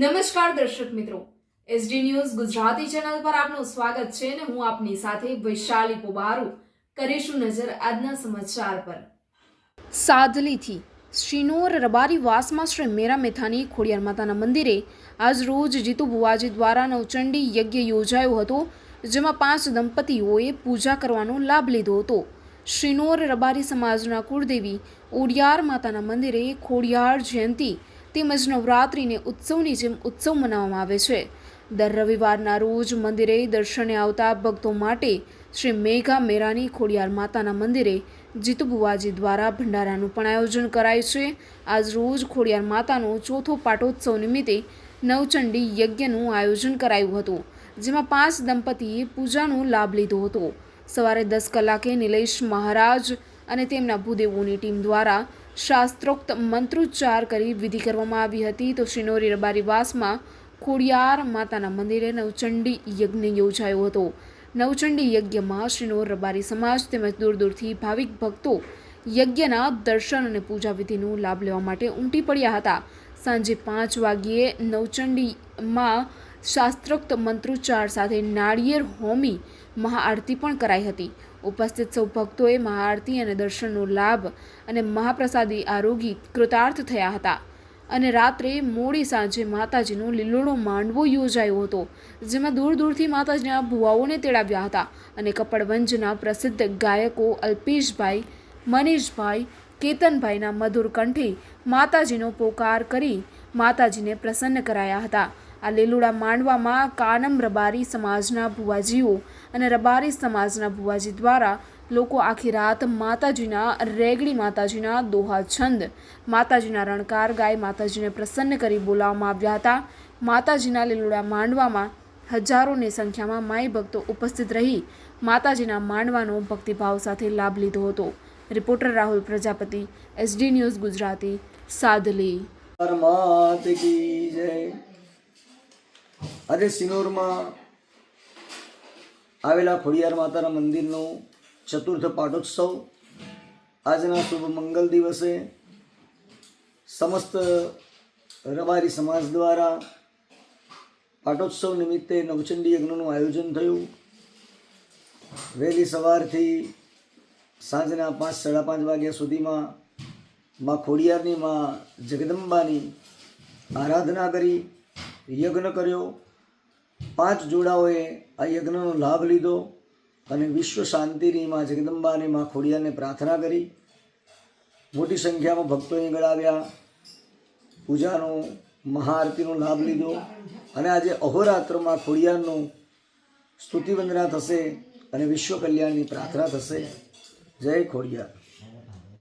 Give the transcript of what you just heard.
નમસ્કાર દર્શક મિત્રો. એસડી ન્યૂઝ ગુજરાતી ચેનલ પર આપનું સ્વાગત છે અને હું આપની સાથે વૈશાલી પોબારુ કરીશું નજર આજના સમાચાર પર. સાદલીથી શ્રીનોર રબારી વાસમાં શ્રી મેરા મેથાની ખોડિયાર માતાના મંદિરે આજ રોજ જીતુ બુવાજી દ્વારા નવચંડી યજ્ઞ યોજાયો હતો, જેમાં પાંચ દંપતીઓએ પૂજા કરવાનો લાભ લીધો હતો. શ્રીનોર રબારી સમાજના કુળદેવી ઓડિયાર માતાના મંદિરે ખોડિયાર જયંતી તેમજ નવરાત્રિને ઉત્સવની જેમ ઉત્સવ મનાવવામાં આવે છે. દર રવિવારના રોજ મંદિરે દર્શને આવતા ભક્તો માટે શ્રી મેઘા મેરાની ખોડિયાર માતાના મંદિરે જીતબુવાજી દ્વારા ભંડારાનું પણ આયોજન કરાય છે. આજ રોજ ખોડિયાર માતાનો ચોથો પાટોત્સવ નિમિત્તે નવચંડી યજ્ઞનું આયોજન કરાયું હતું, જેમાં પાંચ દંપતીએ પૂજાનો લાભ લીધો હતો. સવારે દસ કલાકે નિલેશ મહારાજ અને તેમના ભૂદેવોની ટીમ દ્વારા શાસ્ત્રોક્ત મંત્રોચ્ચાર કરી વિધિ કરવામાં આવી હતી. તો શ્રીનોરી રબારીવાસમાં ખોડિયાર માતાના મંદિરે નવચંડી યજ્ઞ યોજાયો હતો. નવચંડી યજ્ઞમાં શ્રીનોર રબારી સમાજ તેમજ દૂર દૂરથી ભાવિક ભક્તો યજ્ઞના દર્શન અને પૂજા વિધિનો લાભ લેવા માટે ઉમટી પડ્યા હતા. સાંજે પાંચ વાગ્યે નવચંડીમાં શાસ્ત્રોક્ત મંત્રોચ્ચાર સાથે નાળિયેર હોમી મહાઆરતી પણ કરાઈ હતી. ઉપસ્થિત સૌ ભક્તોએ મહાઆરતી અને દર્શનનો લાભ અને મહાપ્રસાદી આરોગી કૃતાર્થ થયા હતા. અને રાત્રે મોડી સાંજે માતાજીનો લીલોડો માંડવો યોજાયો હતો, જેમાં દૂર દૂરથી માતાજીના ભુવાઓને તેડાવ્યા હતા અને કપડવંજના પ્રસિદ્ધ ગાયકો અલ્પેશભાઈ, મનીષભાઈ, કેતનભાઈના મધુર કંઠે માતાજીનો પોકાર કરી માતાજીને પ્રસન્ન કરાયા હતા. આ લીલુડા માંડવામાં કાનમ રબારી સમાજના ભુવાજીઓ અને રબારી સમાજના ભુવાજી દ્વારા લોકો આખી રાત માતાજીના, રેગડી માતાજીના દોહા છંદ, માતાજીના રણકાર ગાય માતાજીને પ્રસન્ન કરી બોલાવવામાં આવ્યા હતા. માતાજીના લીલુડા માંડવામાં હજારોની સંખ્યામાં માઈ ભક્તો ઉપસ્થિત રહી માતાજીના માંડવાનો ભક્તિભાવ સાથે લાભ લીધો હતો. Reporter Rahul Prajapati, SD news Gujarati, Sadli. પરમાત કી જય. આજે સિનોરમાં આવેલા ખોડિયાર માતાના મંદિરનો ચતુર્થ પાટોત્સવ આજના શુભ મંગલ દિવસે સમસ્ત રબારી સમાજ દ્વારા પાટોત્સવ નિમિત્તે નવચંડી યજ્ઞનું આયોજન થયું. વહેલી સવારથી સાંજના પાંચ, સાડા પાંચ વાગ્યા સુધીમાં માં ખોડિયારની માં જગદંબાની આરાધના કરી, યજ્ઞ કર્યો. પાંચ જોડાઓએ આ યજ્ઞનો લાભ લીધો અને વિશ્વ શાંતિની માં જગદંબાની માં ખોડિયારને પ્રાર્થના કરી. મોટી સંખ્યામાં ભક્તો અહીં ગળાવ્યા પૂજાનો, મહાઆરતીનો લાભ લીધો અને આજે અહોરાત્રમાં ખોડિયારનું સ્તુતિવંદના થશે અને વિશ્વ કલ્યાણની પ્રાર્થના થશે. જય ખોડિયાર.